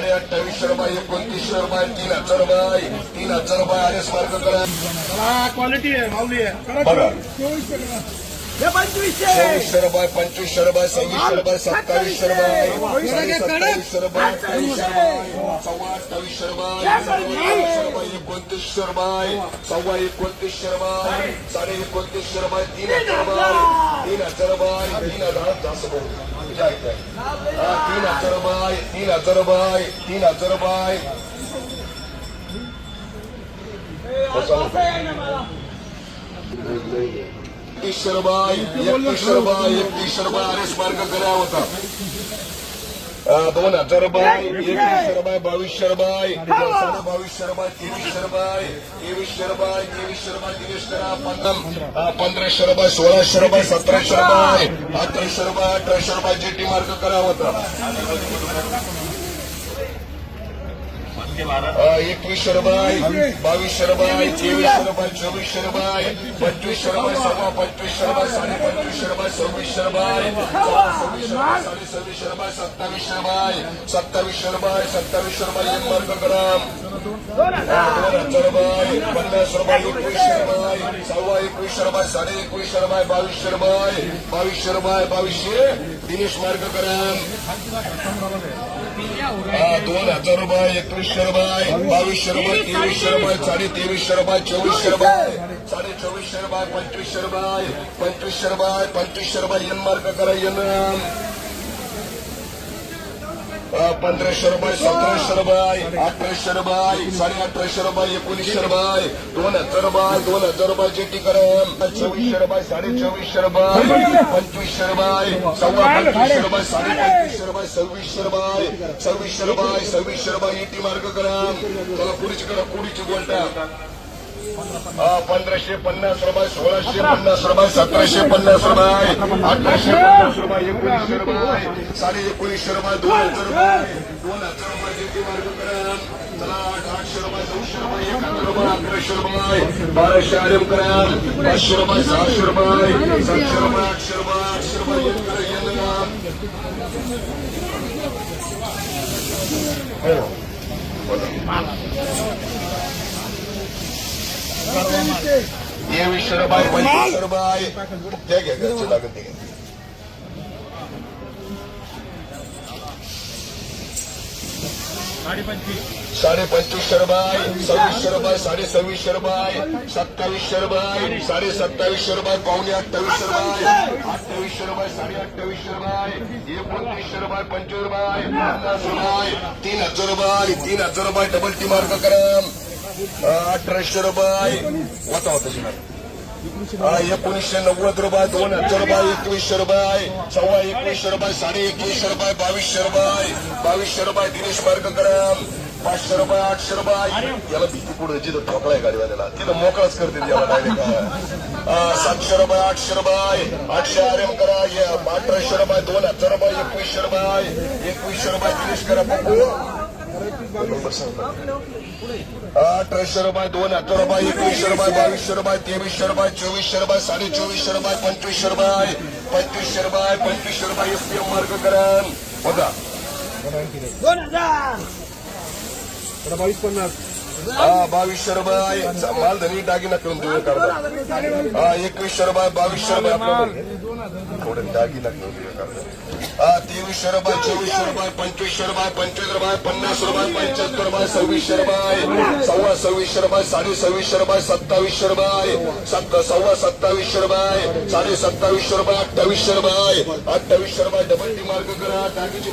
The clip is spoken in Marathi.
साडे अठ्ठावीसशे रुपये एकोणतीसशे रुपये तीन हजार रुपये तीन हजार रुपये आर एस मार्ग करा क्वालिटी आहे माऊली आहे. बघा. चोवीसशे रुपये पंचवीसशे रुपये सव्वीसशे रुपये सत्तावीसशे रुपये सत्तावीसशे रुपये अठ्ठावीसशे रुपये सव्वा अठ्ठावीसशे रुपये अठ्ठावीसशे रुपये एकोणतीसशे रुपये सव्वा एकोणतीसशे रुपये साडे एकोणतीसशे रुपये तीन हजार रुपये तीन हजार रुपये तीन हजार. जास्त बोलू. तीन हजार बाय तीन हजार बाय तीन हजार बाय एकतीसशे रुपये एकतीसशे रुपये एकतीसशे रुपये आर मार्ग करा होता दोन हजार रुपये एकवीसशे रुपये बावीसशे रुपये साडे बावीसशे रुपये तेवीसशे रुपये तेवीसशे रुपये तेवीसशे रुपये तेवीस करा पंधरा अं, पंधराशे रुपये सोळाशे रुपये सतराशे रुपये अठराशे रुपये अठराशे रुपये जीटी मार्ग करा होता एकवीसशे रुपये बावीसशे रुपये तेवीसशे रुपये चोवीसशे रुपये पंचवीसशे रुपये सव्वा पंचवीसशे रुपये साडे पंचवीसशे रुपये सव्वीसशे रुपये साडे सव्वीसशे रुपये सत्तावीसशे रुपये सत्तावीसशे रुपये सत्तावीसशे रुपये एक मार्ग ग्राम दोन हजार. रुपये पन्नास रुपये एकवीस रुपये सव्वा एकवीस रुपये साडे एकवीस रुपये बावीस रुपये बावीस रुपये बावीसशे. दिनेश मार्ग ग्राम दोन हजार रुपये एकवीस रुपये बावीस रुपये तेवीसशे रुपये साडे तेवीस रुपये चोवीस रुपये साडे चोवीस रुपये पंचवीस रुपये पंचवीस रुपये पंचवीस रुपये एन मार्ग करा एन पंधराशे रुपये सतराशे रुपये अठराशे रुपये साडे अठराशे रुपये एकोणीसशे रुपये दोन हजार रुपये दोन हजार रुपयाचे टिकरम चोवीसशे रुपये साडे चोवीसशे रुपये पंचवीसशे रुपये सव्वा पंचवीसशे रुपये साडे पंचवीसशे रुपये सव्वीसशे रुपये सव्वीसशे रुपये सव्वीसशे रुपये एटी मार्ग करा. पुढीची पुढची करा पुढीची बोलता. पंधराशे पन्नास रुपये सोळाशे पन्नास रुपये सतराशे पन्नास रुपये अठराशे पन्नास रुपये एकोणीसशे रुपये साडे एकोणीसशे रुपये दोन हजार रुपये. दोन हजार रुपये जेटी मार्ग करा आठशे रुपये नऊशे रुपये एक हजार रुपये अकराशे रुपये बाराशे आरम करा पाचशे रुपये सहाशे रुपये सातशे रुपये आठशे रुपये आठशे रुपये एक करा येणं का? तेवीसशे रुपये ते घ्या घरचे लागेल ते घ्या साडे पंचवीस रुपये सव्वीस रुपये साडे सव्वीस रुपये सत्तावीस रुपये साडे सत्तावीस रुपये पावणे अठ्ठावीस रुपये अठ्ठावीस रुपये साडे अठ्ठावीस रुपये एकोणतीस रुपये पंचवीस बाय पन्नास रुपये तीन हजार रुपये तीन हजार रुपये डबल टी मार्क करा अठराशे रुपये होता होता शिणार हा, एकोणीसशे नव्वद रुपये दोन हजार रुपये एकवीसशे रुपये सव्वा एकवीसशे रुपये साडे एकवीसशे रुपये बावीसशे रुपये बावीसशे रुपये दिनेश मार्ग करा पाचशे रुपये आठशे रुपये याला भीती पुढे जिथं ठोकलाय गाडीवाल्याला तिथं मोकळाच करते याला डायरेक्ट सातशे रुपये आठशे रुपये आठशे आर एम करा या अठराशे रुपये दोन हजार रुपये एकवीसशे रुपये एकवीसशे रुपये दिनेश करा बघू अठराशे रुपये दोन हजार रुपये एकवीसशे रुपये बावीसशे रुपये तेवीसशे रुपये चोवीसशे रुपये साडे चोवीसशे रुपये पंचवीसशे रुपये पंचवीसशे रुपये पंचवीसशे रुपये एस एम मार्ग करा बघा. दोन हजार. बावीस पन्नास. हा बावीसशे रुपये माल धनी दागिना करून देऊ करता हा एकवीसशे रुपये बावीसशे रुपये थोडे दागिना करून देऊ करता हा तेवीसशे रुपये चोवीसशे रुपये पंचवीसशे रुपये पंचवीस रुपये पन्नास रुपये पंच्याहत्तर रुपये सव्वीसशे रुपये सव्वा सव्वीसशे रुपये साडे सव्वीसशे रुपये सत्तावीसशे रुपये सत्त सव्वा सत्तावीसशे रुपये साडे सत्तावीसशे रुपये अठ्ठावीसशे रुपये अठ्ठावीसशे रुपये डबल डी मार्क करा टाकीची